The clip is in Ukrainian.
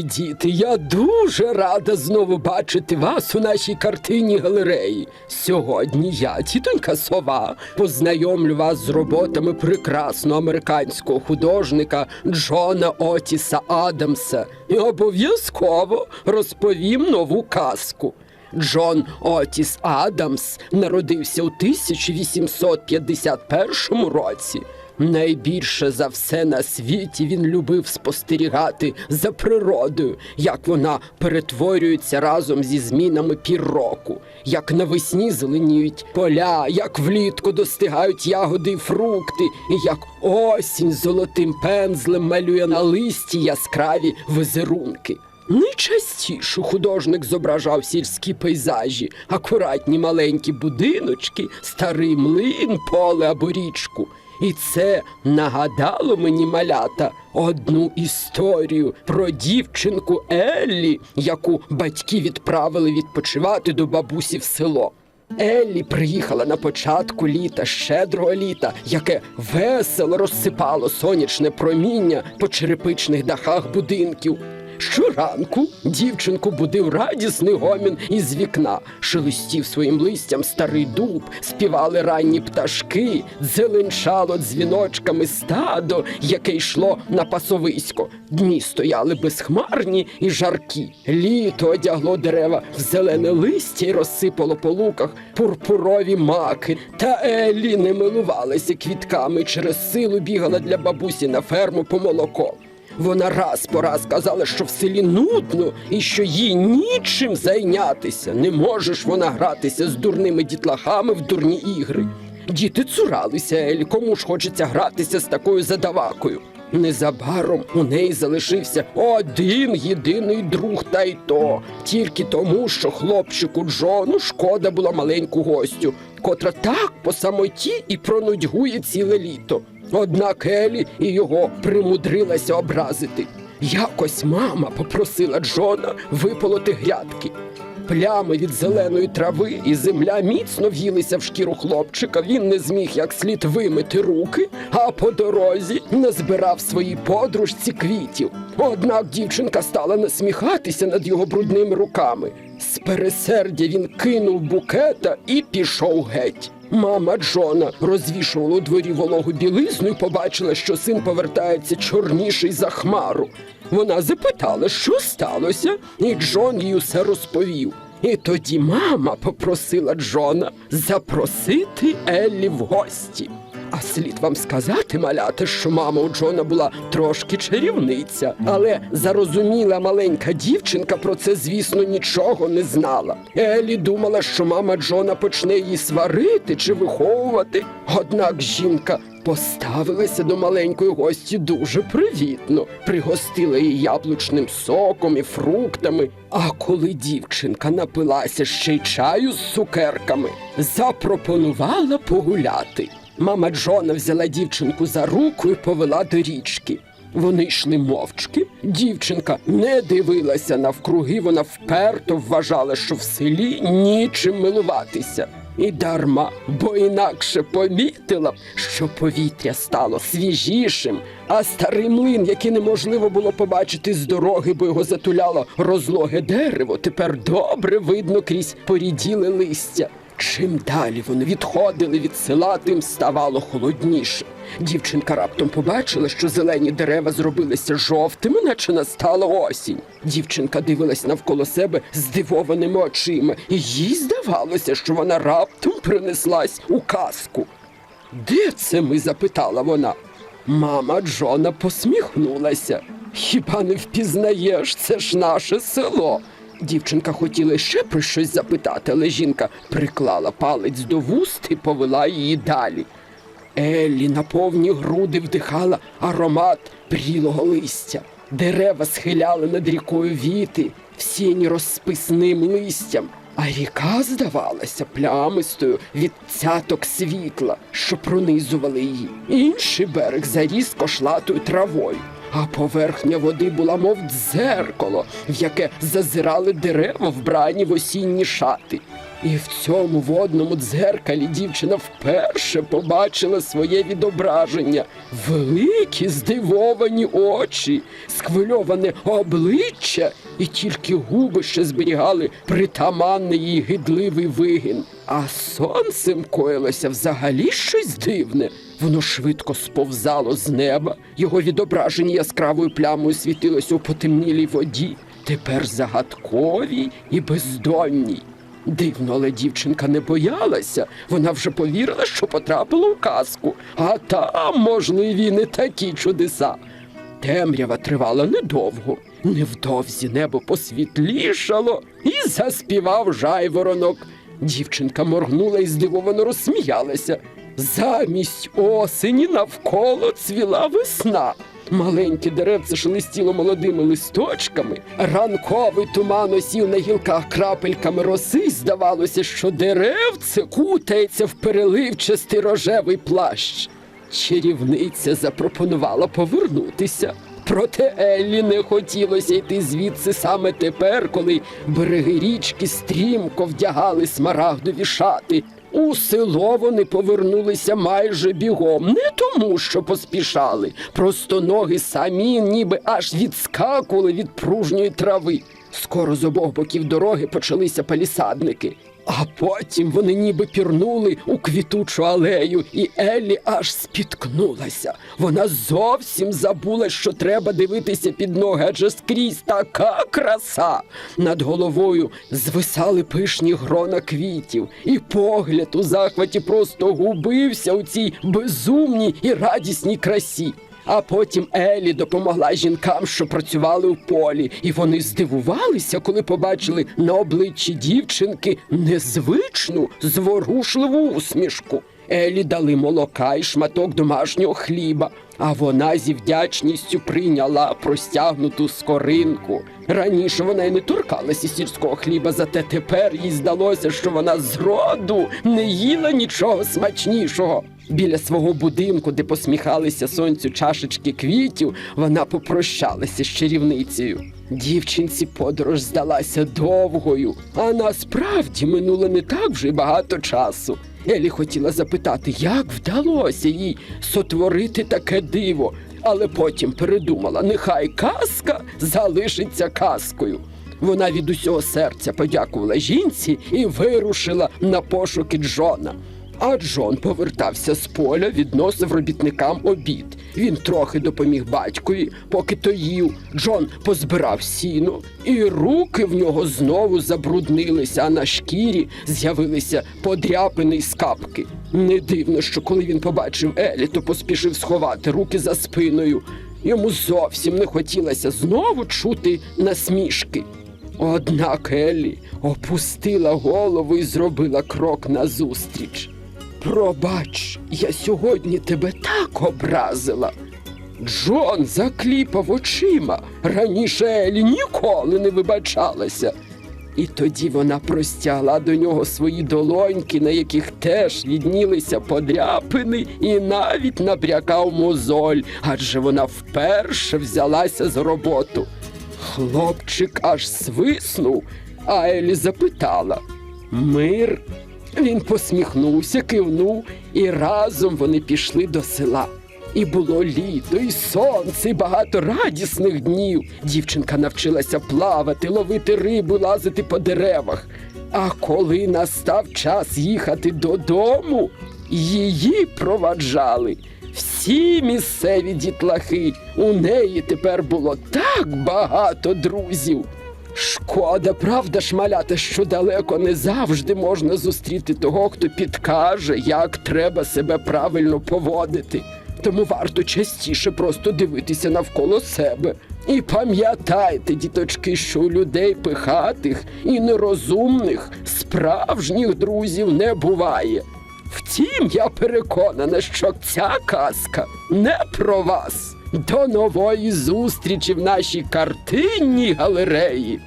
діти, я дуже рада знову бачити вас у нашій картині галереї. Сьогодні я, тітонька сова, познайомлю вас з роботами прекрасного американського художника Джона Отіса Адамса і обов'язково розповім нову казку. Джон Отіс Адамс народився у 1851 році. Найбільше за все на світі він любив спостерігати за природою, як вона перетворюється разом зі змінами пір року, як навесні зеленіють поля, як влітку достигають ягоди й фрукти, і як осінь золотим пензлем малює на листі яскраві визерунки. Найчастіше художник зображав сільські пейзажі, акуратні маленькі будиночки, старий млин, поле або річку. І це нагадало мені малята одну історію про дівчинку Еллі, яку батьки відправили відпочивати до бабусі в село. Еллі приїхала на початку літа, щедрого літа, яке весело розсипало сонячне проміння по черепичних дахах будинків. Щоранку дівчинку будив радісний гомін із вікна, шелестів своїм листям старий дуб, співали ранні пташки, зеленчало дзвіночками стадо, яке йшло на пасовисько. Дні стояли безхмарні і жаркі. Літо одягло дерева в зелене листя і розсипало по луках пурпурові маки. Та Еллі не милувалася квітками через силу бігала для бабусі на ферму по молоко. Вона раз по раз казала, що в селі нудно і що їй нічим зайнятися. Не можеш вона гратися з дурними дітлахами в дурні ігри. Діти цуралися Елі, кому ж хочеться гратися з такою задавакою. Незабаром у неї залишився один єдиний друг, та й то тільки тому, що хлопчику Джону шкода була маленьку гостю, котра так по самоті і пронудьгує ціле літо. Однак Елі і його примудрилася образити. Якось мама попросила Джона виполоти грядки. Плями від зеленої трави і земля міцно в'їлися в шкіру хлопчика. Він не зміг як слід вимити руки, а по дорозі назбирав своїй подружці квітів. Однак дівчинка стала насміхатися над його брудними руками. З пересердя він кинув букета і пішов геть. Мама Джона розвішувала у дворі вологу білизну і побачила, що син повертається чорніший за хмару. Вона запитала, що сталося, і Джон їй усе розповів. І тоді мама попросила Джона запросити Еллі в гості. А слід вам сказати, малята, що мама у Джона була трошки чарівниця, але зарозуміла маленька дівчинка про це, звісно, нічого не знала. Елі думала, що мама Джона почне її сварити чи виховувати. Однак жінка поставилася до маленької гості дуже привітно, пригостила її яблучним соком і фруктами. А коли дівчинка напилася ще й чаю з цукерками, запропонувала погуляти. Мама Джона взяла дівчинку за руку і повела до річки. Вони йшли мовчки. Дівчинка не дивилася навкруги, вона вперто вважала, що в селі нічим милуватися. І дарма, бо інакше помітила що повітря стало свіжішим, а старий млин, який неможливо було побачити з дороги, бо його затуляло розлоге дерево, тепер добре видно крізь поріділе листя. Чим далі вони відходили від села, тим ставало холодніше. Дівчинка раптом побачила, що зелені дерева зробилися жовтими, наче настала осінь. Дівчинка дивилась навколо себе здивованими очима, і їй здавалося, що вона раптом принеслась у казку. Де це ми? запитала вона. Мама Джона посміхнулася. Хіба не впізнаєш, це ж наше село. Дівчинка хотіла ще про щось запитати, але жінка приклала палець до вуст і повела її далі. Еллі на повні груди вдихала аромат прілого листя. Дерева схиляли над рікою віти, всіні розписним листям, а ріка здавалася плямистою від цяток світла, що пронизували її. Інший берег заріс кошлатою травою. А поверхня води була, мов дзеркало, в яке зазирали дерева, вбрані в осінні шати. І в цьому водному дзеркалі дівчина вперше побачила своє відображення, великі здивовані очі, схвильоване обличчя, і тільки губи ще зберігали притаманний їй гидливий вигін. А сонцем коїлося взагалі щось дивне. Воно швидко сповзало з неба, його відображення яскравою плямою світилося у потемнілій воді, тепер загадковій і бездонній. Дивно, але дівчинка не боялася. Вона вже повірила, що потрапила у казку, а там можливі не такі чудеса. Темрява тривала недовго. Невдовзі небо посвітлішало і заспівав жайворонок. Дівчинка моргнула і здивовано розсміялася. Замість осені навколо цвіла весна. Маленьке деревце шелестіло молодими листочками, ранковий туман осів на гілках крапельками роси, здавалося, що деревце кутається в переливчастий рожевий плащ. Чарівниця запропонувала повернутися. Проте Еллі не хотілося йти звідси саме тепер, коли береги річки стрімко вдягали смарагдові шати. У село вони повернулися майже бігом, не тому, що поспішали. Просто ноги самі ніби аж відскакували від пружньої трави. Скоро з обох боків дороги почалися палісадники. А потім вони ніби пірнули у квітучу алею, і Еллі аж спіткнулася. Вона зовсім забула, що треба дивитися під ноги, адже скрізь така краса. Над головою звисали пишні грона квітів, і погляд у захваті просто губився у цій безумній і радісній красі. А потім Елі допомогла жінкам, що працювали в полі, і вони здивувалися, коли побачили на обличчі дівчинки незвичну зворушливу усмішку. Елі дали молока і шматок домашнього хліба, а вона зі вдячністю прийняла простягнуту скоринку. Раніше вона й не торкалася сільського хліба, зате тепер їй здалося, що вона зроду не їла нічого смачнішого. Біля свого будинку, де посміхалися сонцю чашечки квітів, вона попрощалася з чарівницею. Дівчинці подорож здалася довгою, а насправді минуло не так вже багато часу. Елі хотіла запитати, як вдалося їй сотворити таке диво, але потім передумала, нехай казка залишиться казкою. Вона від усього серця подякувала жінці і вирушила на пошуки Джона. А Джон повертався з поля, відносив робітникам обід. Він трохи допоміг батькові, поки то їв. Джон позбирав сіно, і руки в нього знову забруднилися, а на шкірі з'явилися подряпини й скапки. Не дивно, що коли він побачив Елі, то поспішив сховати руки за спиною. Йому зовсім не хотілося знову чути насмішки. Однак Еллі опустила голову і зробила крок назустріч. Пробач, я сьогодні тебе так образила. Джон закліпав очима. Раніше Елі ніколи не вибачалася. І тоді вона простягла до нього свої долоньки, на яких теж віднілися подряпини, і навіть набрякав мозоль, адже вона вперше взялася за роботу. Хлопчик аж свиснув, а Елі запитала Мир. Він посміхнувся, кивнув, і разом вони пішли до села. І було літо, і сонце, і багато радісних днів. Дівчинка навчилася плавати, ловити рибу, лазити по деревах. А коли настав час їхати додому, її проваджали. Всі місцеві дітлахи. У неї тепер було так багато друзів. Шкода, правда ж, малята, що далеко не завжди можна зустріти того, хто підкаже, як треба себе правильно поводити. Тому варто частіше просто дивитися навколо себе. І пам'ятайте, діточки, що у людей пихатих і нерозумних справжніх друзів не буває. Втім, я переконана, що ця казка не про вас. До нової зустрічі в нашій картинній галереї.